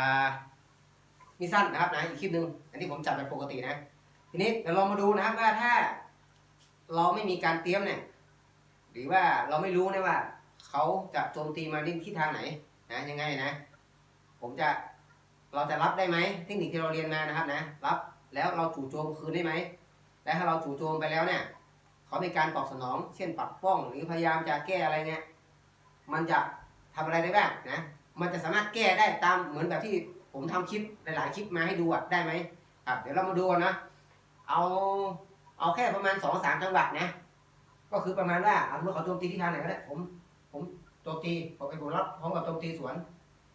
ามีสั้นนะครับนะอีกคลิปหนึ่งอันนี้ผมจัดแบบปกตินะ ทีนี้เดี๋ยวเรามาดูนะครับว่าถ้าเราไม่มีการเตรียมเนี่ย หรือว่าเราไม่รู้นะว่าเขาจะโจมตีมาที่ทิศทางไหนนะยังไงนะ ผมจะเราจะรับได้ไหมเทคนิคที่เราเรียนมานะครับนะ รับแล้วเราจู่โจมคืนได้ไหมและถ้าเราจู่โจมไปแล้วเนี่ยเขามีการตอบสนอง เช่นปัดป้อง หรือพยายามจะแก้อะไรเนี่ยมันจะทำอะไรได้บ้างนะ มันจะสามารถแก้ได้ตามเหมือนแบบที่ผมทำคลิปหลาย ๆ คลิปมาให้ดูอะได้ไหมครับเดี๋ยวเรามาดูกันนะ เอาเอาแค่ประมาณสองสามจังหวัดนะ ก็คือประมาณว่าเอาเมื่อเขาโจมตีที่ทางไหนก็ได้ผม ผมโจมตีผมเป็นผู้รับพร้อมกับโจมตีสวน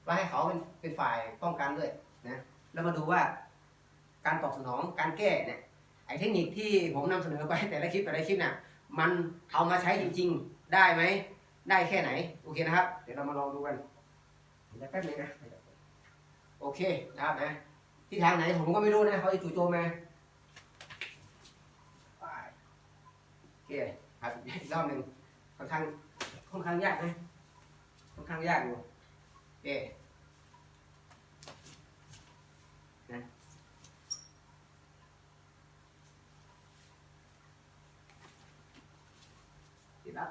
แล้วให้เขาเป็นเป็นฝ่ายป้องกันด้วยนะแล้วมาดูว่า การตอบสนองการแก้เนี่ยไอ้เทคนิคที่ผมนำเสนอไปแต่ละคลิปแต่ละคลิปเนี่ยมันเอามาใช้จริง ๆ ได้ไหมได้แค่ไหนโอเคนะครับ เดี๋ยวเรามาลองดูกัน เดี๋ยวแป๊บนึงนะ โอเคนะครับนะ ที่ทางไหนผมก็ไม่รู้นะเขาจะจู่โจมมาไปโอเคครับอีกรอบหนึ่งค่อนข้างค่อนข้างยากนะค่อนข้างยากอยู่โอเคติดแล้ว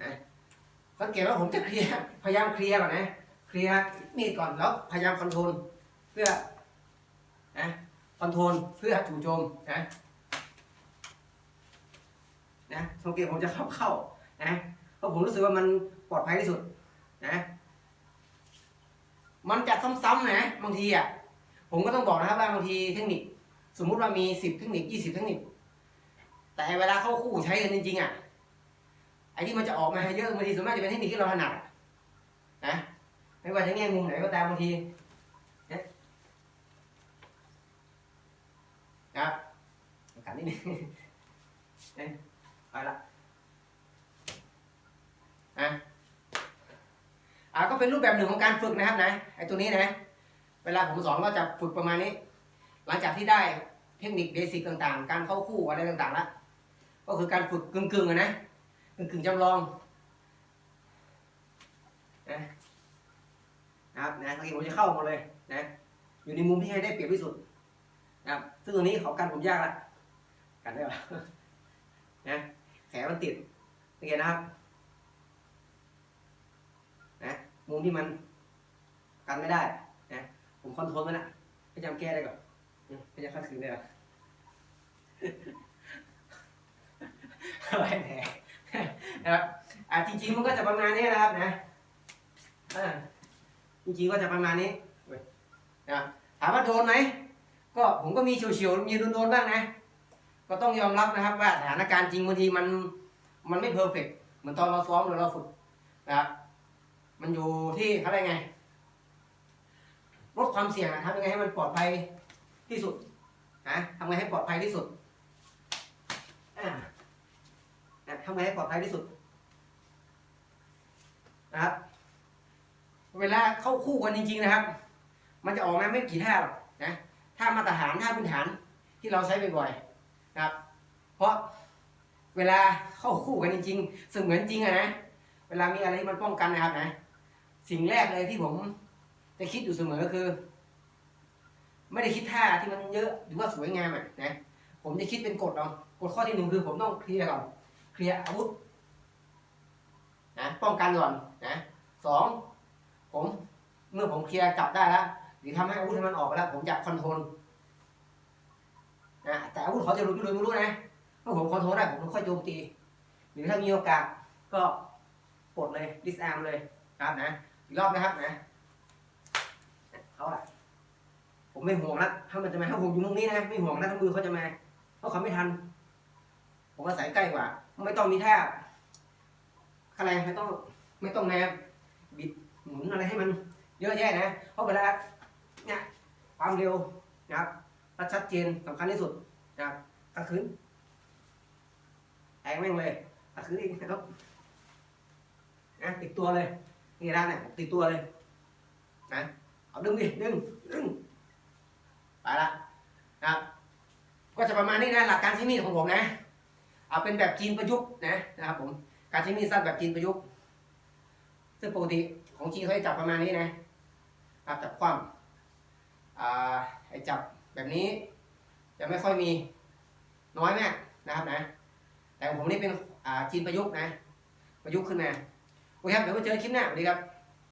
นะสัง เกตว่าผมจะเคลียร์พยายามเคลียร์ก่อนนะเคลียร์มีดก่อนแล้วพยายามคอนโทรลเพื่อนะคอนโทรลเพื่อจู่โจมนะนะสังเกตผมจะเข้าเข้านะเพราะผมรู้สึกว่ามันปลอดภัยที่สุดนะมันจะซ้ำๆนะบางทีอะผมก็ต้องบอกนะครับว่าบางทีเทคนิค สมมุติว่ามีสิบเทคนิคยี่สิบเทคนิค แต่เวลาเข้าคู่ใช้กันจริงๆอะ ไอ้ที่มันจะออกมาเยอะบางทีส่วนมากจะเป็นเทคนิคที่เราถนัดนะไม่ว่าจะแง่มุมไหนก็ตามบางทีนะครับกันนิดนึงไปละอะอะก็เป็นรูปแบบหนึ่งของการฝึกนะครับนะไอ้ตัวนี้นะเวลาผมสอนก็จะฝึกประมาณนี้ หลังจากที่ได้เทคนิคเบสิกต่างๆ การเข้าคู่อะไรต่างๆแล้วก็คือการฝึกกึ่งๆอะ นะกึ่งๆจำลองนะนะครับนะสังเกตผมจะเข้าหมดเลยนะอยู่ในมุมที่ให้ได้เปรียบที่สุดนะครับซึ่งตรงนี้เขากันผมยากละกันได้ปะนะแขนมันติดสังเกตนะครับนะมุมที่มันกันไม่ได้นะผมคอนโทรลมันอะพยายามแก้ได้ก่อนไม่จะคัดคืนเลยเหรออะไรแหน่ นะครับอ่าจริงๆมันก็จะประมาณนี้นะครับนะอ่าจริงๆก็จะประมาณนี้นะถามว่าโดนไหมก็ผมก็มีเฉียวๆมีโดนๆบ้างนะ ก็ต้องยอมรับนะครับว่าสถานการณ์จริงบางทีมันมันไม่เพอร์เฟกเหมือนตอนเราซ้อมหรือเราฝึกนะครับมันอยู่ที่อะไรไงลดความเสี่ยงอะทำยังไงให้มันปลอดภัยที่สุดนะทำไงให้ปลอดภัยที่สุดอ่า นะทำไงให้ปลอดภัยที่สุดนะครับ เวลาเข้าคู่กันจริง ๆ นะครับ มันจะออกมาไม่กี่ท่าหรอกนะท่ามาตรฐานท่าพื้นฐานที่เราใช้บ่อยๆนะครับ เพราะเวลาเข้าคู่กันจริงๆเสมือนจริงอะนะเวลามีอะไรที่มันป้องกันนะครับนะ สิ่งแรกเลยที่ผมจะคิดอยู่เสมอคือ ไม่ได้คิดท่าที่มันเยอะหรือว่าสวยงามอะนะผมจะคิดเป็นกฎเอากฎข้อที่หนึ่งคือผมต้องเคลียร์ก่อน เคลียร์อาวุธนะป้องกันก่อนนะสองผมเมื่อผมเคลียร์จับได้แล้วหรือทำให้อาวุธให้มันออกไปแล้ว ผมจะคอนโทรลนะแต่อาวุธเขาจะหลุดไปเลยไม่รู้นะเมื่อผมคอนโทรลได้ผมค่อยโจมตีหรือถ้ามีโอกาสก็ปลดเลยดิสอาร์มเลยครับนะอีกรอบนะครับนะเขาอะผมไม่ห่วงละถ้ามันจะมาถ้าผมอยู่ตรงนี้นะไม่ห่วงนะถ้ามือเขาจะมาเพราะเขาไม่ทัน ผมอาศัยใกล้กว่า ไม่ต้องมีท่าอะไรไม่ต้อง ไม่ต้องแนบบิดหมุนอะไรให้มันเยอะแยะนะ เพราะเวลาเนี่ยความเร็วนะครับชัดเจนสำคัญที่สุดนะครับกระคืนแองแม่งเลยกระคืนอีกนะครับนะติดตัวเลยนี่ร้านเนี่ยติดตัวเลยนะเอาดึงดิดึงดึงไปละนะครับก็จะประมาณนี้นะหลักการใช้มีดของผมนะ เอาเป็นแบบจีนประยุกต์นะนะครับผมการใช้มีดสั้นแบบจีนประยุกต์ ซึ่งปกติของจีนเขาจะจับประมาณนี้นะครับจับคว่ำไอ้จับแบบนี้ จะไม่ค่อยมีน้อยมากนะครับนะ แต่ผมนี่เป็นจีนประยุกต์นะ ประยุกต์ขึ้นมาโอเคครับเดี๋ยวมาเจอคลิปหน้าสวัสดีครับ